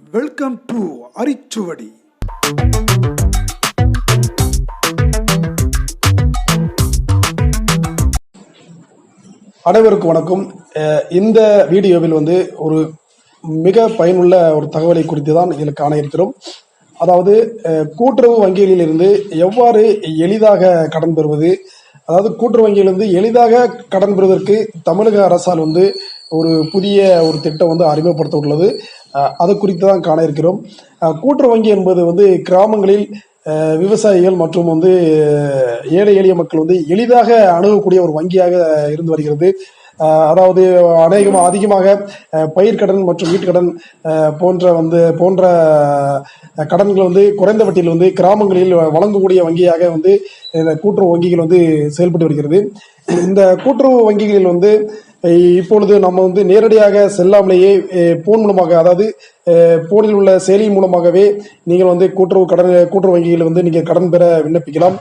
Welcome to அரிச்சுவடி. அனைவருக்கும் வணக்கம். இந்த வீடியோவில் வந்து ஒரு மிக பயனுள்ள ஒரு தகவலை குறித்து தான் இதில் காண இருக்கிறோம். அதாவது கூட்டுறவு வங்கிகளில் இருந்து எவ்வாறு எளிதாக கடன் பெறுவது? அதாவது கூட்டுறவு வங்கியிலிருந்து எளிதாக கடன் பெறுவதற்கு தமிழக அரசால் வந்து ஒரு புதிய ஒரு திட்டம் வந்து அறிமுகப்படுத்த உள்ளது அது குறித்து தான் காண இருக்கிறோம். அஹ் கூட்டுறவு வங்கி என்பது வந்து கிராமங்களில் அஹ் விவசாயிகள் மற்றும் வந்து ஏழை எளிய மக்கள் வந்து எளிதாக அணுகக்கூடிய ஒரு வங்கியாக இருந்து வருகிறது. அதாவது அநேகமாக அதிகமாக பயிர்க்கடன் மற்றும் வீட்டுக்கடன் போன்ற வந்து போன்ற கடன்கள் வந்து குறைந்த வட்டியில் வந்து கிராமங்களில் வழங்கக்கூடிய வங்கியாக வந்து இந்த கூட்டுறவு வங்கிகள் வந்து செயல்பட்டு வருகிறது. இந்த கூட்டுறவு வங்கிகளில் வந்து இப்பொழுது நம்ம வந்து நேரடியாக செல்லாமலேயே போன் மூலமாக அதாவது போனில் உள்ள செயலி மூலமாகவே நீங்கள் வந்து கூட்டுறவு கடன் கூட்டுறவு வங்கிகளில் வந்து நீங்கள் கடன் பெற விண்ணப்பிக்கலாம்.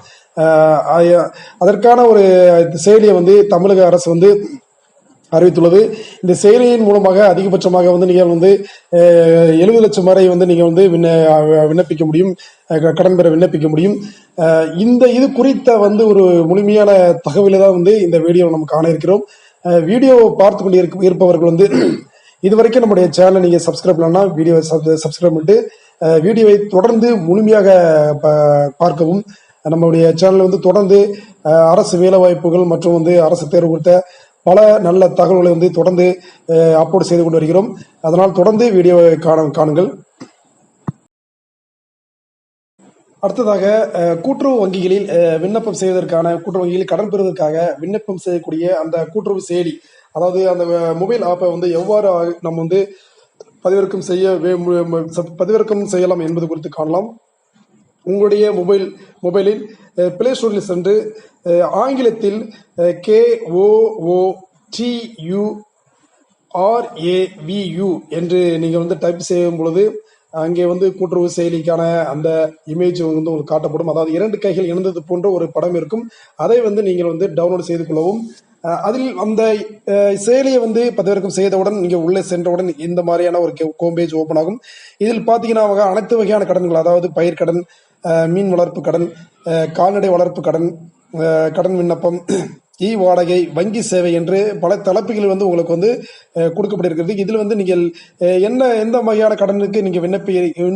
அதற்கான ஒரு செயலியை வந்து தமிழக அரசு வந்து அறிவித்துள்ளது. இந்த செயலியின் மூலமாக அதிகபட்சமாக வந்து நீங்கள் வந்து எழுபது லட்சம் வரை வந்து நீங்கள் வந்து விண்ண விண்ணப்பிக்க முடியும். க- கடன் பெற விண்ணப்பிக்க முடியும். இந்த இது குறித்த வந்து ஒரு முழுமையான தகவலை தான் வந்து இந்த வீடியோவில் நம்ம காண இருக்கிறோம். வீடியோ பார்த்து கொண்டு இருக்க- இருப்பவர்கள் வந்து இதுவரைக்கும் நம்முடைய சேனலை நீங்கள் சப்ஸ்கிரைப் பண்ணலன்னா வீடியோ சப்ஸ்கிரைப் பண்ணிட்டு வீடியோவை தொடர்ந்து முழுமையாக ப- பார்க்கவும். நம்மளுடைய சேனல் வந்து தொடர்ந்து அரசு அரசு வேலைவாய்ப்புகள் மற்றும் வந்து அரசு தேர்வு குறித்த பல நல்ல தகவல்களை வந்து தொடர்ந்து அப்லோட் செய்து கொண்டு வருகிறோம். அதனால் தொடர்ந்து வீடியோவை காண காணுங்கள். அடுத்ததாக கூட்டுறவு வங்கிகளில் விண்ணப்பம் செய்வதற்கான கூட்டுறவு வங்கியில் கடன் பெறுவதற்காக விண்ணப்பம் செய்யக்கூடிய அந்த கூட்டுறவு செயலி அதாவது அந்த மொபைல் ஆப்பை வந்து எவ்வாறு நம்ம வந்து பதிவிறக்கம் செய்ய வே- மு- பதிவிறக்கம் செய்யலாம் என்பது குறித்து காணலாம். உங்களுடைய மொபைல் மொபைலில் பிளே ஸ்டோரில் சென்று ஆங்கிலத்தில் கே ஓஓ ஓ என்று நீங்கள் வந்து டைப் செய்யும் பொழுது அங்கே வந்து கூட்டுறவு செயலிக்கான அந்த இமேஜ் வந்து உங்களுக்கு காட்டப்படும். அதாவது இரண்டு கைகள் இணைந்தது போன்ற ஒரு படம் இருக்கும். அதை வந்து நீங்கள் வந்து டவுன்லோட் செய்து கொள்ளவும் அதில் அந்த செயலியை வந்து பதிவிறக்கம் செய்தவுடன் நீங்கள் உள்ளே சென்றவுடன் இந்த மாதிரியான ஒரு கோம்பேஜ் ஓப்பன் ஆகும். இதில் பார்த்தீங்கன்னா அனைத்து வகையான கடன்கள் அதாவது பயிர்க்கடன் மீன் வளர்ப்பு கடன் கால்நடை வளர்ப்பு கடன் கடன் விண்ணப்பம் இ வாடகை வங்கி சேவை என்று பல தலைப்புகள் வந்து உங்களுக்கு வந்து கொடுக்கப்பட்டிருக்கிறது. இதில் வந்து நீங்கள் என்ன எந்த வகையான கடனுக்கு நீங்கள் விண்ணப்பி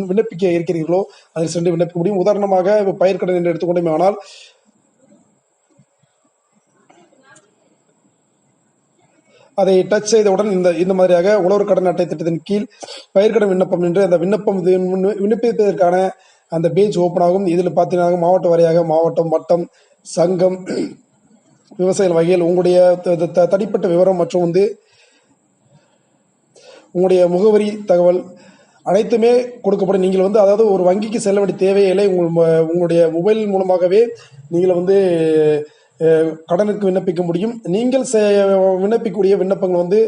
விண்ணப்பிக்க இருக்கிறீர்களோ அதில் சென்று விண்ணப்பிக்க முடியும். உதாரணமாக இப்போ பயிர்க்கடன் என்று எடுத்துக்கொண்டோமே ஆனால் அதை டச் செய்தவுடன் இந்த இந்த மாதிரியாக உழவர் கடன் அட்டை திட்டத்தின் கீழ் பயிர்க்கடன் விண்ணப்பம் என்று அந்த விண்ணப்பம் விண்ணப்பிப்பதற்கான அந்த பேஜ் ஓப்பன் ஆகும். இதில் பார்த்தீங்கன்னா மாவட்ட வாரியாக மாவட்டம் வட்டம் சங்கம் விவசாய வகையில் உங்களுடைய த- த- த- தனிப்பட்ட விவரம் மற்றும் வந்து உங்களுடைய முகவரி தகவல் அனைத்துமே கொடுக்கப்படும். நீங்கள் வந்து அதாவது ஒரு வங்கிக்கு செல்ல வேண்டிய தேவையில்லை. உங்கள் உங்களுடைய மொபைல் மூலமாகவே நீங்கள் வந்து கடனுக்கு விண்ணப்பிக்க முடியும். நீங்கள் செ- விண்ணப்பிக்கக்கூடிய விண்ணப்பங்கள் வந்து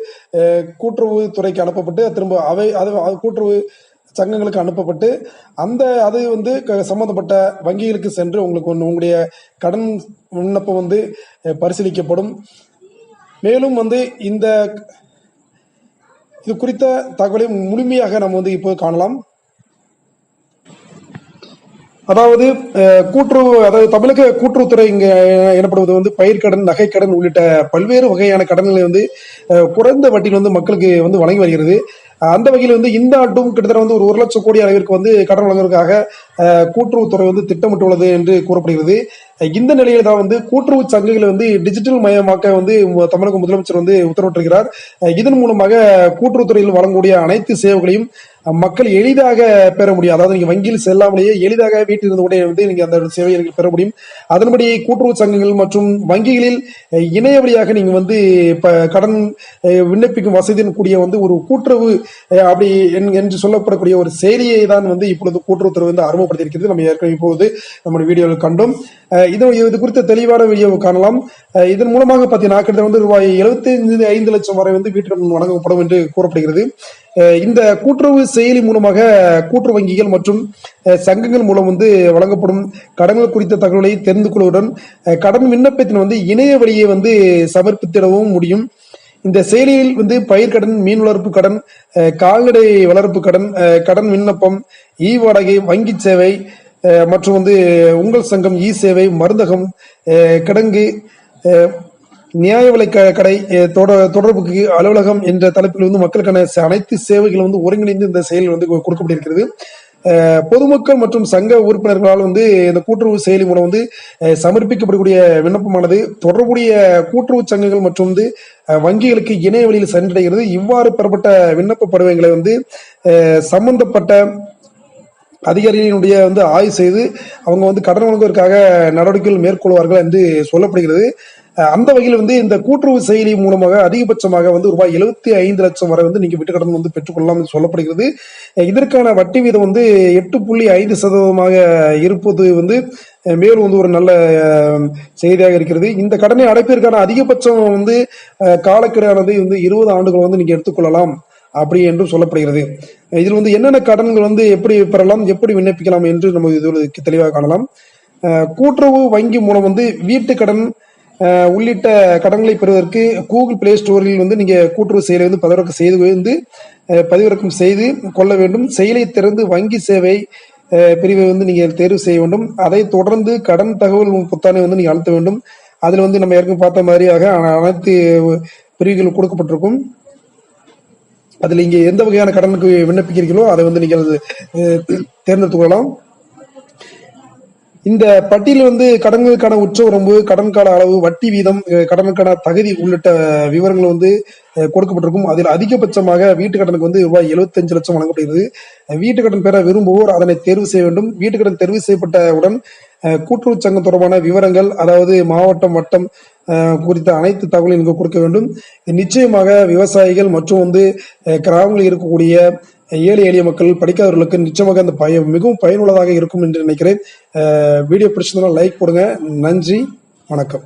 கூட்டுறவு துறைக்கு அனுப்பப்பட்டு திரும்ப அவை அது கூட்டுறவு சங்கங்களுக்கு அனுப்பப்பட்டு அந்த அது வந்து க- சம்பந்தப்பட்ட வங்கிகளுக்கு சென்று உங்களுக்கு ஒன்று உங்களுடைய கடன் விண்ணப்பம் வந்து பரிசீலிக்கப்படும். மேலும் வந்து இந்த இது குறித்த தகவலை முழுமையாக நம்ம வந்து இப்போ காணலாம். அதாவது கூட்டுறவு அதாவது தமிழக கூட்டுறவுத்துறை இங்க எனப்படுவது வந்து பயிர்க்கடன் நகைக்கடன் உள்ளிட்ட பல்வேறு வகையான கடன்களை வந்து குறைந்த வட்டியில் வந்து மக்களுக்கு வந்து வழங்கி வருகிறது. அந்த வகையில் வந்து இந்த ஆண்டும் கிட்டத்தட்ட வந்து ஒரு ஒரு லட்சம் கோடி அளவிற்கு வந்து கடன் வழங்குவதற்காக கூட்டுறவுத்துறை வந்து திட்டமிட்டுள்ளது என்று கூறப்படுகிறது. இந்த நிலையில தான் வந்து கூட்டுறவு சங்கங்களை வந்து டிஜிட்டல் மயமாக்க வந்து தமிழக முதலமைச்சர் வந்து உத்தரவிட்டிருக்கிறார். இதன் மூலமாக கூட்டுறவுத்துறையில் வழங்கக்கூடிய அனைத்து சேவைகளையும் மக்கள் எளிதாக பெற முடியும். அதாவது நீங்க வங்கியில் செல்லாமலேயே எளிதாக வீட்டில் இருந்து கூட வந்து நீங்க அந்த சேவையை பெற முடியும். அதன்படி கூட்டுறவு சங்கங்கள் மற்றும் வங்கிகளில் இணைய வழியாக நீங்க வந்து இப்ப கடன் விண்ணப்பிக்கும் வசதியின் கூடிய வந்து ஒரு கூட்டுறவு அப்படி என்- என்று சொல்லப்படக்கூடிய ஒரு செயலியை தான் வந்து இப்பொழுது கூட்டுறவுத்துறை வந்து அறிமுகப்படுத்தியிருக்கிறது நம்ம ஏற்கனவே இப்போது நம்முடைய வீடியோவில் கண்டோம். இது இது குறித்த தெளிவான வீடியோவை காணலாம். இதன் மூலமாக பார்த்தீங்கன்னா கிட்டத்தட்ட வந்து ரூபாய் எழுபத்தி ஐந்து லட்சம் வரை வந்து வீட்டுக்கடன் வழங்கப்படும் என்று கூறப்படுகிறது. இந்த கூட்டுறவு செயலி மூலமாக கூட்டுறவு வங்கிகள் மற்றும் சங்கங்கள் மூலம் வந்து வழங்கப்படும் கடன்கள் குறித்த தகவலை தெரிந்து கொள்வதுடன் கடன் விண்ணப்பத்தின் வந்து இணைய வழியை வந்து சமர்ப்பித்திடவும் முடியும். இந்த செயலியில் வந்து பயிர்க்கடன் மீன் வளர்ப்பு கடன் கால்நடை வளர்ப்பு கடன் அஹ், கடன் விண்ணப்பம் இ வாடகை வங்கி சேவை மற்றும் வந்து உங்கள் சங்கம் இ சேவை மருந்தகம் கிடங்கு நியாய விலை க- கடை தொட- தொடர்புக்கு அலுவலகம் என்ற தலைப்பில் வந்து மக்களுக்கான அனைத்து சேவைகளும் வந்து ஒருங்கிணைந்து இந்த செயல் வந்து கொடுக்கப்பட்டிருக்கிறது. பொதுமக்கள் மற்றும் சங்க உறுப்பினர்களால் வந்து இந்த கூட்டுறவு செயலி மூலம் வந்து சமர்ப்பிக்கப்படக்கூடிய விண்ணப்பமானது தொடர்புடைய கூட்டுறவு சங்கங்கள் மற்றும் வந்து வங்கிகளுக்கு இணைய வழியில் சென்றடைகிறது. இவ்வாறு பெறப்பட்ட விண்ணப்ப படிவங்களை வந்து சம்பந்தப்பட்ட அதிகாரிகளினுடைய வந்து ஆய்வு செய்து அவங்க வந்து கடன் வழங்குவதற்காக நடவடிக்கைகள் மேற்கொள்வார்கள் என்று சொல்லப்படுகிறது. அந்த வகையில் வந்து இந்த கூட்டுறவு செயலி மூலமாக அதிகபட்சமாக வந்து ரூபாய் எழுபத்தி ஐந்து லட்சம் வரை வந்து நீங்க வீட்டு கடன் வந்து பெற்றுக்கொள்ளலாம் என்று சொல்லப்படுகிறது. இதற்கான வட்டி வீதம் வந்து எட்டு புள்ளி ஐந்து சதவீதமாக இருப்பது வந்து மேலும் வந்து ஒரு நல்ல செய்தியாக இருக்கிறது. இந்த கடனை அடைப்பதற்கான அதிகபட்சம் வந்து அஹ், காலக்கெடுவானது வந்து இருபது ஆண்டுகள் வந்து நீங்க எடுத்துக்கொள்ளலாம் அப்படி என்றும் சொல்லப்படுகிறது. இதில் வந்து என்னென்ன கடன்கள் வந்து எப்படி பெறலாம் எப்படி விண்ணப்பிக்கலாம் என்று நம்ம இதில் தெளிவாக காணலாம். கூட்டுறவு வங்கி மூலம் வந்து வீட்டு கடன் உள்ளிட்ட கடன்களை பெறுவதற்கு கூகுள் பிளே ஸ்டோரில் வந்து நீங்க கூட்டுறவு செயலை வந்து பதிவிறக்கம் செய்து வந்து பதிவிறக்கம் செய்து கொள்ள வேண்டும். செயலை திறந்து வங்கி சேவை பிரிவை வந்து நீங்க தேர்வு செய்ய வேண்டும். அதை தொடர்ந்து கடன் தகவல் புத்தாணை வந்து நீங்க அழுத்த வேண்டும். அதில் வந்து நம்ம ஏற்கனவே பார்த்த மாதிரியாக அனைத்து பிரிவுகள் கொடுக்கப்பட்டிருக்கும். அதில் இங்கே எந்த வகையான கடனுக்கு விண்ணப்பிக்கிறீர்களோ அதை வந்து நீங்கள் அஹ், தேர்ந்தெடுத்துக் கொள்ளலாம். இந்த பட்டியல் வந்து கடன்களுக்கான உச்சவரம்பு கடன் கால அளவு வட்டி வீதம் கடனுக்கான தகுதி உள்ளிட்ட விவரங்கள் வந்து கொடுக்கப்பட்டிருக்கும். அதில் அதிகபட்சமாக வீட்டு கடனுக்கு வந்து ரூபாய் 75 லட்சம் வழங்கப்படுகிறது. வீட்டு கடன் பெற விரும்புவோர் அதனை தேர்வு செய்ய வேண்டும். வீட்டு கடன் தெரிவு செய்யப்பட்டவுடன் கூட்டுறவு சங்கம் தொடர்பான விவரங்கள் அதாவது மாவட்டம் வட்டம் குறித்த அனைத்து தகவலும் இங்கு கொடுக்க வேண்டும். நிச்சயமாக விவசாயிகள் மற்றும் வந்து கிராமங்களில் இருக்கக்கூடிய ஏழை எளிய மக்கள் படிக்காதவர்களுக்கு நிச்சயமாக அந்த பய மிகவும் பயனுள்ளதாக இருக்கும் என்று நினைக்கிறேன். வீடியோ பிடிச்சிருந்தா லைக் போடுங்க. நன்றி. வணக்கம்.